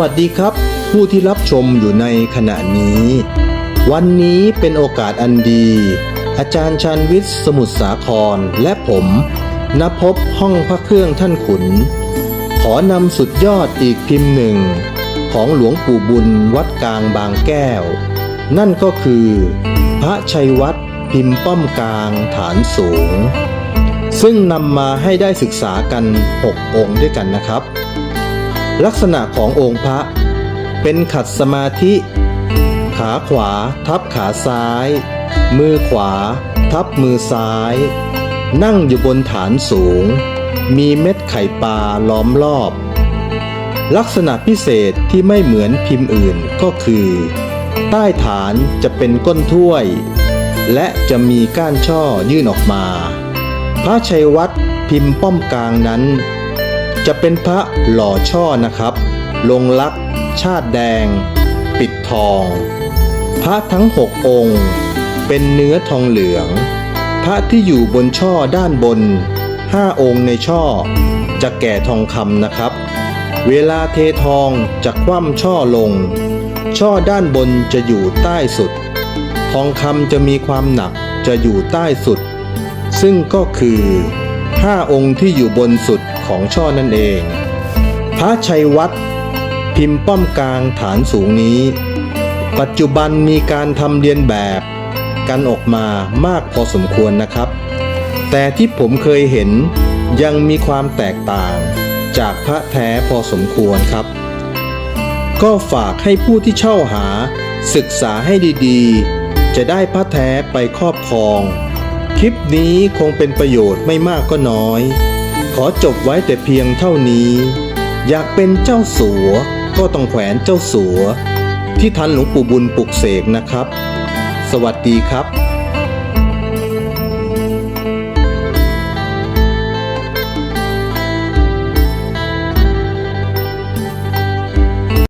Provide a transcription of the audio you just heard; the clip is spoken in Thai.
วัสดีครับ ผู้ที่รับชมอยู่ในขณะนี้ วันนี้เป็นโอกาสอันดี อาจารย์ชันวิทย์สมุทรสาครและผมนภพห้องพระเครื่องท่านขุน ขอนำสุดยอดอีกพิมพ์หนึ่ง ของหลวงปู่บุญวัดกลางบางแก้ว นั่นก็คือ พระชัยวัดพิมพ์ป้อมกลางฐานสูง ซึ่งนำมาให้ได้ศึกษากัน 6 องค์ด้วยกันนะครับ ลักษณะขององค์พระ เป็นขัดสมาธิ ขาขวาทับขาซ้าย มือขวา ทับมือซ้าย นั่งอยู่บนฐานสูง มีเม็ดไข่ปลาล้อมรอบ ลักษณะพิเศษที่ไม่เหมือนพิมพ์อื่นก็คือ ใต้ฐานจะเป็นก้นถ้วย และจะมีก้านช่อยื่นออกมา พระชัยวัดพิมพ์ป้อมกลางนั้น จะเป็นพระหล่อช่อนะครับ ลงลักษ์ชาติแดง ปิดทอง พระทั้งหกองค์ เป็นเนื้อทองเหลือง พระที่อยู่บนช่อด้านบนห้าองค์ในช่อ จะแก่ทองคำนะครับ เวลาเททองจะคว่ำช่อลง ช่อด้านบนจะอยู่ใต้สุด ทองคำจะมีความหนักจะอยู่ใต้สุด ซึ่งก็คือห้าองค์ที่อยู่บนสุด ของช่อนั่นเอง พระชัยวัดพิมพ์ป้อมกลางฐานสูงนี้ ปัจจุบันมีการทำเรียนแบบกันออกมามากพอสมควรนะครับ แต่ที่ผมเคยเห็นยังมีความแตกต่างจากพระแท้พอสมควรครับ ก็ฝากให้ผู้ที่เช่าหาศึกษาให้ดีๆ จะได้พระแท้ไปครอบครอง คลิปนี้คงเป็นประโยชน์ไม่มากก็น้อย ขอจบไว้แต่เพียงเท่านี้ อยากเป็นเจ้าสัวก็ต้องแขวนเจ้าสัว ที่ทันหลวงปู่บุญปลุกเสกนะครับ สวัสดีครับ